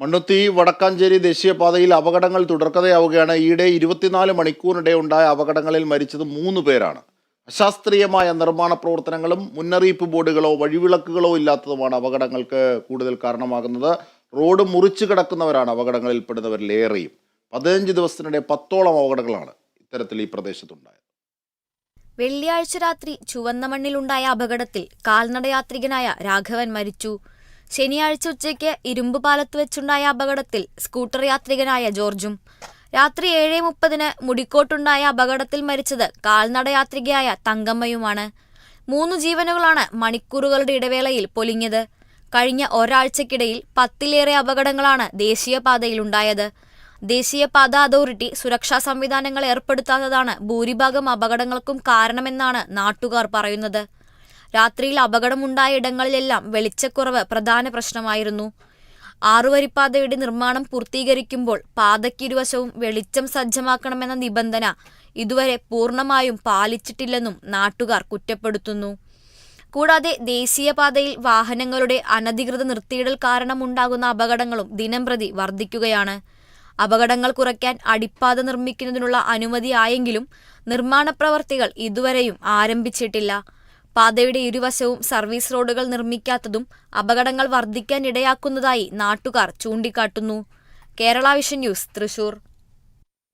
മണ്ണുത്തി വടക്കാഞ്ചേരി ദേശീയപാതയിൽ അപകടങ്ങൾ തുടർക്കഥയാവുകയാണ്. ഈയിടെ ഇരുപത്തിനാല് മണിക്കൂറിനിടെ ഉണ്ടായ അപകടങ്ങളിൽ മരിച്ചത് മൂന്ന് പേരാണ്. അശാസ്ത്രീയമായ നിർമ്മാണ പ്രവർത്തനങ്ങളും മുന്നറിയിപ്പ് ബോർഡുകളോ വഴിവിളക്കുകളോ ഇല്ലാത്തതുമാണ് അപകടങ്ങൾക്ക് കൂടുതൽ കാരണമാകുന്നത്. റോഡ് മുറിച്ചു കിടക്കുന്നവരാണ് അപകടങ്ങളിൽപ്പെടുന്നവരിലേറെയും പതിനഞ്ച് ദിവസത്തിനിടെ പത്തോളം അപകടങ്ങളാണ് ഇത്തരത്തിൽ ഈ പ്രദേശത്തുണ്ടായത്. വെള്ളിയാഴ്ച രാത്രി ചുവന്ന മണ്ണിലുണ്ടായ അപകടത്തിൽ കാൽനടയാത്രികനായ രാഘവൻ മരിച്ചു. ശനിയാഴ്ച ഉച്ചയ്ക്ക് ഇരുമ്പുപാലത്ത് വെച്ചുണ്ടായ അപകടത്തിൽ സ്കൂട്ടർ യാത്രികനായ ജോർജും രാത്രി ഏഴ് മുപ്പതിന് മുടിക്കോട്ടുണ്ടായ അപകടത്തിൽ മരിച്ചത് കാൽനട യാത്രികയായ തങ്കമ്മയുമാണ്. മൂന്ന് ജീവനുകളാണ് മണിക്കൂറുകളുടെ ഇടവേളയിൽ പൊലിഞ്ഞത്. കഴിഞ്ഞ ഒരാഴ്ചക്കിടയിൽ പത്തിലേറെ അപകടങ്ങളാണ് ദേശീയപാതയിലുണ്ടായത്. ദേശീയപാത അതോറിറ്റി സുരക്ഷാ സംവിധാനങ്ങൾ ഏർപ്പെടുത്താത്തതാണ് ഭൂരിഭാഗം അപകടങ്ങൾക്കും കാരണമെന്നാണ് നാട്ടുകാർ പറയുന്നത്. രാത്രിയിൽ അപകടമുണ്ടായ ഇടങ്ങളിലെല്ലാം വെളിച്ചക്കുറവ് പ്രധാന പ്രശ്നമായിരുന്നു. ആറുവരിപ്പാതയുടെ നിർമ്മാണം പൂർത്തീകരിക്കുമ്പോൾ പാതയ്ക്കിരുവശവും വെളിച്ചം സജ്ജമാക്കണമെന്ന നിബന്ധന ഇതുവരെ പൂർണമായും പാലിച്ചിട്ടില്ലെന്നും നാട്ടുകാർ കുറ്റപ്പെടുത്തുന്നു. കൂടാതെ ദേശീയപാതയിൽ വാഹനങ്ങളുടെ അനധികൃത നിർത്തിയിടൽ കാരണമുണ്ടാകുന്ന അപകടങ്ങളും ദിനംപ്രതി വർദ്ധിക്കുകയാണ്. അപകടങ്ങൾ കുറയ്ക്കാൻ അടിപ്പാത നിർമ്മിക്കുന്നതിനുള്ള അനുമതിയായെങ്കിലും നിർമ്മാണ പ്രവർത്തികൾ ഇതുവരെയും ആരംഭിച്ചിട്ടില്ല. പാതയുടെ ഇരുവശവും സർവീസ് റോഡുകൾ നിർമ്മിക്കാത്തതും അപകടങ്ങൾ വർദ്ധിക്കാൻ ഇടയാക്കുന്നതായി നാട്ടുകാർ ചൂണ്ടിക്കാട്ടുന്നു. Kerala vision news Thrissur.